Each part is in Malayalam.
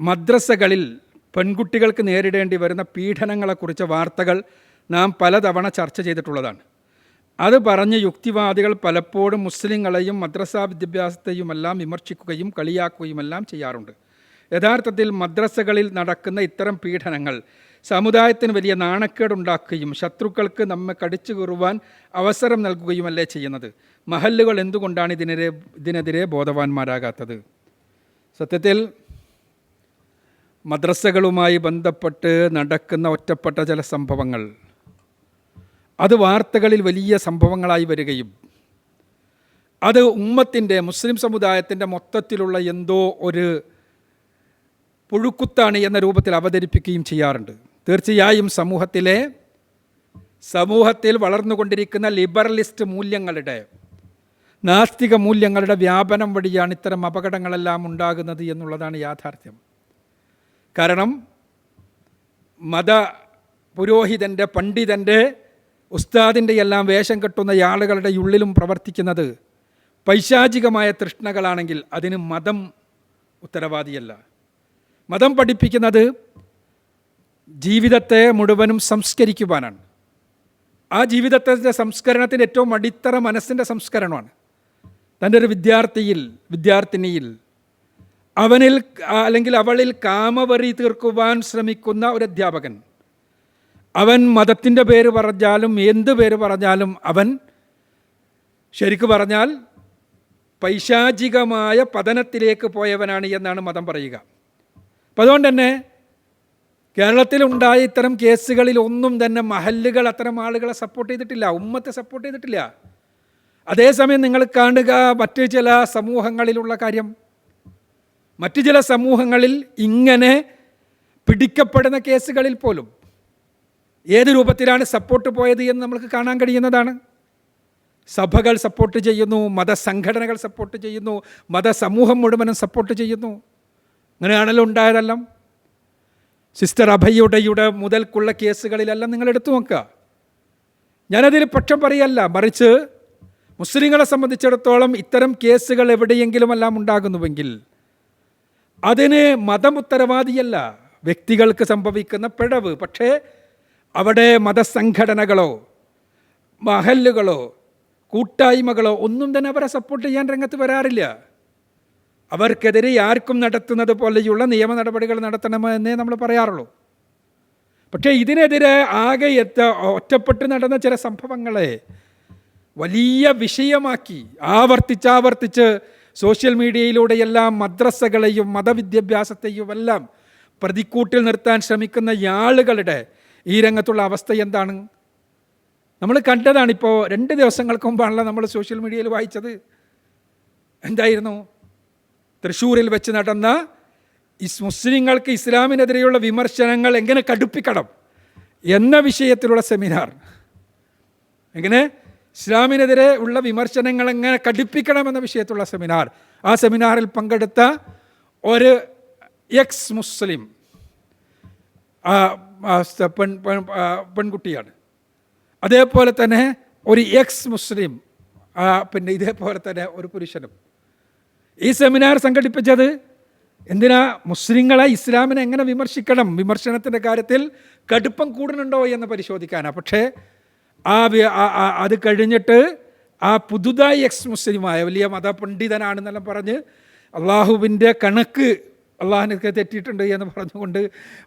മദ്രസകളിൽ പെൺകുട്ടികൾക്ക് നേരിടേണ്ടി വരുന്ന പീഡനങ്ങളെക്കുറിച്ച് വാർത്തകൾ നാം പലതവണ ചർച്ച ചെയ്തിട്ടുള്ളതാണ്. അത് പറഞ്ഞ് യുക്തിവാദികൾ പലപ്പോഴും മുസ്ലിങ്ങളെയും മദ്രസാ വിദ്യാഭ്യാസത്തെയുമെല്ലാം വിമർശിക്കുകയും കളിയാക്കുകയുമെല്ലാം ചെയ്യാറുണ്ട്. യഥാർത്ഥത്തിൽ മദ്രസകളിൽ നടക്കുന്ന ഇത്തരം പീഡനങ്ങൾ സമുദായത്തിന് വലിയ നാണക്കേടുണ്ടാക്കുകയും ശത്രുക്കൾക്ക് നമ്മെ കടിച്ചു കയറുവാൻ അവസരം നൽകുകയുമല്ലേ ചെയ്യുന്നത്? മഹല്ലുകൾ എന്തുകൊണ്ടാണ് ഇതിനെതിരെ ഇതിനെതിരെ ബോധവാന്മാരാകാത്തത്? സത്യത്തിൽ മദ്രസകളുമായി ബന്ധപ്പെട്ട് നടക്കുന്ന ഒറ്റപ്പെട്ട ചില സംഭവങ്ങൾ. അത് വാർത്തകളിൽ വലിയ സംഭവങ്ങളായി വരികയും അത് ഉമ്മത്തിന്റെ മുസ്ലിം സമുദായത്തിന്റെ മൊത്തത്തിലുള്ള എന്തോ ഒരു പുഴുക്കുത്താണ് എന്ന രൂപത്തിൽ അവതരിപ്പിക്കുകയും ചെയ്യാറുണ്ട്. തീർച്ചയായും സമൂഹത്തിലെ സമൂഹത്തിൽ വളർന്നുകൊണ്ടിരിക്കുന്ന ലിബറലിസ്റ്റ് മൂല്യങ്ങളുടെ നാസ്തിക മൂല്യങ്ങളുടെ വ്യാപനം വഴിയാണ് ഇത്തരം അപകടങ്ങളെല്ലാം ഉണ്ടാകുന്നത് എന്നുള്ളതാണ് യാഥാർത്ഥ്യം. കാരണം മത പുരോഹിതന്റെ പണ്ഡിതന്റെ ഉസ്താദിന്റെ എല്ലാം വേഷം കെട്ടുന്ന ആളുകളുടെ ഉള്ളിലും പ്രവർത്തിക്കുന്നത് പൈശാചികമായ തൃഷ്ണകളാണെങ്കിൽ അതിന് മതം ഉത്തരവാദിയല്ല. മതം പഠിപ്പിക്കുന്നത് ജീവിതത്തെ മുഴുവനും സംസ്കരിക്കുവാനാണ്. ആ ജീവിതത്തിന്റെ സംസ്കരണത്തിന്റെ ഏറ്റവും അടിത്തറ മനസ്സിന്റെ സംസ്കരണമാണ്. തന്റെ ഒരു വിദ്യാർത്ഥിയിൽ വിദ്യാർത്ഥിനിയിൽ അവനിൽ അല്ലെങ്കിൽ അവളിൽ കാമവറി തീർക്കുവാൻ ശ്രമിക്കുന്ന ഒരു അധ്യാപകൻ. അവൻ മതത്തിന്റെ പേര് പറഞ്ഞാലും എന്ത് പേര് പറഞ്ഞാലും അവൻ ശരിക്കു പറഞ്ഞാൽ പൈശാചികമായ പതനത്തിലേക്ക് പോയവനാണ് എന്നാണ് മതം പറയുക. അപ്പം അതുകൊണ്ട് തന്നെ കേരളത്തിലുണ്ടായ ഇത്തരം കേസുകളിൽ ഒന്നും തന്നെ മഹല്ലുകൾ അത്തരം ആളുകളെ സപ്പോർട്ട് ചെയ്തിട്ടില്ല ഉമ്മത്തെ സപ്പോർട്ട് ചെയ്തിട്ടില്ല. അതേസമയം നിങ്ങൾ കാണുക മറ്റ് ചില സമൂഹങ്ങളിലുള്ള കാര്യം. മറ്റു ചില സമൂഹങ്ങളിൽ ഇങ്ങനെ പിടിക്കപ്പെടുന്ന കേസുകളിൽ പോലും ഏത് രൂപത്തിലാണ് സപ്പോർട്ട് പോയത് എന്ന് നമുക്ക് കാണാൻ കഴിയുന്നതാണ്? സഭകൾ സപ്പോർട്ട് ചെയ്യുന്നു മതസംഘടനകൾ സപ്പോർട്ട് ചെയ്യുന്നു മതസമൂഹം മുഴുവനും സപ്പോർട്ട് ചെയ്യുന്നു. അങ്ങനെയാണല്ലോ ഉണ്ടായതെല്ലാം. സിസ്റ്റർ അഭയുടെയുടെ മുതൽക്കുള്ള കേസുകളിലെല്ലാം നിങ്ങൾ എടുത്തു നോക്കുക. ഞാനതിൽ പക്ഷം പറയല്ല മറിച്ച് മുസ്ലിങ്ങളെ സംബന്ധിച്ചിടത്തോളം ഇത്തരം കേസുകൾ എവിടെയെങ്കിലും എല്ലാം ഉണ്ടാകുന്നുവെങ്കിൽ അതിന് മതം ഉത്തരവാദിയല്ല വ്യക്തികൾക്ക് സംഭവിക്കുന്ന പിഴവ്. പക്ഷേ അവിടെ മതസംഘടനകളോ മഹല്ലുകളോ കൂട്ടായ്മകളോ ഒന്നും തന്നെ അവരെ സപ്പോർട്ട് ചെയ്യാൻ രംഗത്ത് വരാറില്ല. അവർക്കെതിരെ ആർക്കും നടത്തുന്നത് പോലെയുള്ള നിയമ നടപടികൾ നടത്തണമെന്നേ നമ്മൾ പറയാറുള്ളൂ. പക്ഷേ ഇതിനെതിരെ ആകെ എത്ത ഒറ്റപ്പെട്ട് നടന്ന ചില സംഭവങ്ങളെ വലിയ വിഷയമാക്കി ആവർത്തിച്ചാവർത്തിച്ച് സോഷ്യൽ മീഡിയയിലൂടെയെല്ലാം മദ്രസകളെയും മതവിദ്യാഭ്യാസത്തെയും എല്ലാം പ്രതിക്കൂട്ടിൽ നിർത്താൻ ശ്രമിക്കുന്ന ആളുകളുടെ ഈ രംഗത്തുള്ള അവസ്ഥ എന്താണ്? നമ്മൾ കണ്ടതാണിപ്പോൾ രണ്ട് ദിവസങ്ങൾക്ക് മുമ്പാണല്ലോ നമ്മൾ സോഷ്യൽ മീഡിയയിൽ വായിച്ചത്. എന്തായിരുന്നു? തൃശ്ശൂരിൽ വെച്ച് നടന്ന ഇസ് മുസ്ലിങ്ങൾക്ക് ഇസ്ലാമിനെതിരെയുള്ള വിമർശനങ്ങൾ എങ്ങനെ കടുപ്പിക്കണം എന്ന വിഷയത്തിലുള്ള സെമിനാർ. എങ്ങനെ? ഇസ്ലാമിനെതിരെ ഉള്ള വിമർശനങ്ങൾ എങ്ങനെ കടുപ്പിക്കണം എന്ന വിഷയത്തുള്ള സെമിനാർ. ആ സെമിനാറിൽ പങ്കെടുത്ത ഒരു എക്സ് മുസ്ലിം പെൺ പെൺ- പെൺകുട്ടിയാണ്. അതേപോലെ തന്നെ ഒരു എക്സ് മുസ്ലിം പിന്നെ ഇതേപോലെ തന്നെ ഒരു പുരുഷനും. ഈ സെമിനാർ സംഘടിപ്പിച്ചത് എന്തിനാ? മുസ്ലിങ്ങളെ ഇസ്ലാമിനെ എങ്ങനെ വിമർശിക്കണം? വിമർശനത്തിന്റെ കാര്യത്തിൽ കടുപ്പം കൂടുന്നുണ്ടോ എന്ന് പരിശോധിക്കാനാണ് പക്ഷേ ആ അത് കഴിഞ്ഞിട്ട് ആ പുതുതായി എക്സ് മുസ്ലിമായ വലിയ മതപണ്ഡിതനാണെന്നെല്ലാം പറഞ്ഞ് അള്ളാഹുവിന്റെ കണക്ക് അള്ളാഹിനൊക്കെ തെറ്റിയിട്ടുണ്ട് എന്ന് പറഞ്ഞുകൊണ്ട്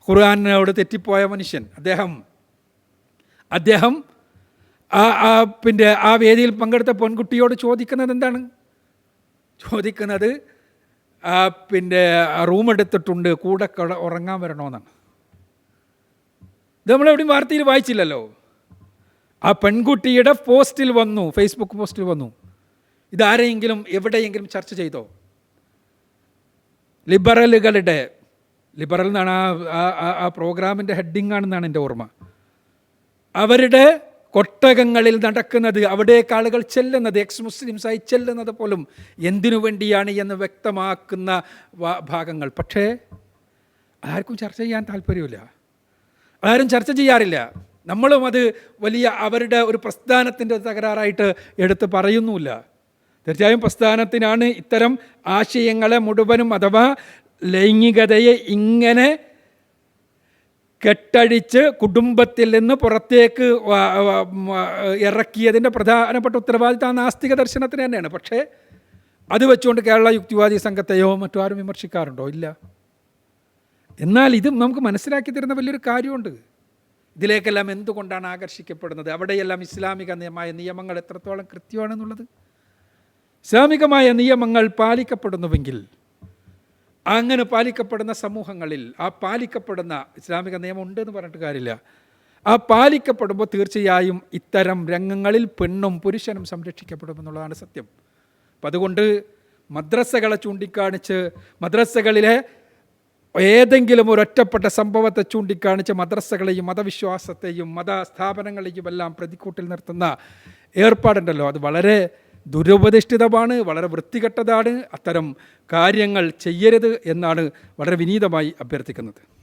ഖുർആാനോട് തെറ്റിപ്പോയ മനുഷ്യൻ അദ്ദേഹം. അദ്ദേഹം ആ ആ പിന്നെ ആ വേദിയിൽ പങ്കെടുത്ത പെൺകുട്ടിയോട് ചോദിക്കുന്നത് എന്താണ്? ചോദിക്കുന്നത് പിന്നെ റൂം എടുത്തിട്ടുണ്ട് കൂടെ ഉറങ്ങാൻ വരണമെന്നാണ് ഇത് നമ്മളെവിടെയും വാർത്തയിൽ വായിച്ചില്ലല്ലോ. ആ പെൺകുട്ടിയുടെ പോസ്റ്റിൽ വന്നു ഫേസ്ബുക്ക് പോസ്റ്റിൽ വന്നു. ഇതാരെയെങ്കിലും എവിടെയെങ്കിലും ചർച്ച ചെയ്തോ? ലിബറലുകളുടെ ലിബറൽ എന്നാണ് ആ ആ- പ്രോഗ്രാമിന്റെ ഹെഡിങ് ആണെന്നാണ് എന്റെ ഓർമ്മ. അവരുടെ കൊട്ടകങ്ങളിൽ നടക്കുന്നത് അവിടേക്ക് ആളുകൾ ചെല്ലുന്നത് എക്സ് മുസ്ലിംസായി ചെല്ലുന്നത് പോലും എന്തിനു വേണ്ടിയാണ് എന്ന് വ്യക്തമാക്കുന്ന ഭാഗങ്ങൾ. പക്ഷേ ആർക്കും ചർച്ച ചെയ്യാൻ താല്പര്യമില്ല. ആരും ചർച്ച ചെയ്യാറില്ല. നമ്മളും അത് വലിയ അവരുടെ ഒരു പ്രസ്ഥാനത്തിന്റെ തകരാറായിട്ട് എടുത്ത് പറയുന്നുമില്ല. തീർച്ചയായും പ്രസ്ഥാനത്തിനാണ് ഇത്തരം ആശയങ്ങളെ മുഴുവനും അഥവാ ലൈംഗികതയെ ഇങ്ങനെ കെട്ടഴിച്ച് കുടുംബത്തിൽ നിന്ന് പുറത്തേക്ക് ഇറക്കിയതിന്റെ പ്രധാനപ്പെട്ട ഉത്തരവാദിത്തം നാസ്തിക ദർശനത്തിന് തന്നെയാണ്. പക്ഷേ അത് വെച്ചുകൊണ്ട് കേരള യുക്തിവാദി സംഘത്തെയോ മറ്റോ ആരും വിമർശിക്കാറുണ്ടോ? ഇല്ല. എന്നാൽ ഇത് നമുക്ക് മനസ്സിലാക്കി തരുന്ന വലിയൊരു കാര്യമുണ്ട്. ഇതിലേക്കെല്ലാം എന്തുകൊണ്ടാണ് ആകർഷിക്കപ്പെടുന്നത്? അവിടെയെല്ലാം ഇസ്ലാമികമായ നിയമങ്ങൾ എത്രത്തോളം കൃത്യമാണെന്നുള്ളത്? ഇസ്ലാമികമായ നിയമങ്ങൾ പാലിക്കപ്പെടുന്നുവെങ്കിൽ അങ്ങനെ പാലിക്കപ്പെടുന്ന സമൂഹങ്ങളിൽ ആ പാലിക്കപ്പെടുന്ന ഇസ്ലാമിക നിയമം ഉണ്ട് എന്ന് പറഞ്ഞിട്ട് കാര്യമില്ല. ആ പാലിക്കപ്പെടുമ്പോൾ തീർച്ചയായും ഇത്തരം രംഗങ്ങളിൽ പെണ്ണും പുരുഷനും സംരക്ഷിക്കപ്പെടുമെന്നുള്ളതാണ് സത്യം. അപ്പം അതുകൊണ്ട് മദ്രസകളെ ചൂണ്ടിക്കാണിച്ച് മദ്രസകളിലെ ഏതെങ്കിലും ഒരു ഒറ്റപ്പെട്ട സംഭവത്തെ ചൂണ്ടിക്കാണിച്ച് മദ്രസകളെയും മതവിശ്വാസത്തെയും മതസ്ഥാപനങ്ങളെയും എല്ലാം പ്രതിക്കൂട്ടിൽ നിർത്തുന്ന ഏർപ്പാടുണ്ടല്ലോ. അത് വളരെ ദുരുപദിഷ്ഠിതമാണ് വളരെ വൃത്തികെട്ടതാണ്. അത്തരം കാര്യങ്ങൾ ചെയ്യരുത് എന്നാണ് വളരെ വിനീതമായി അഭ്യർത്ഥിക്കുന്നത്.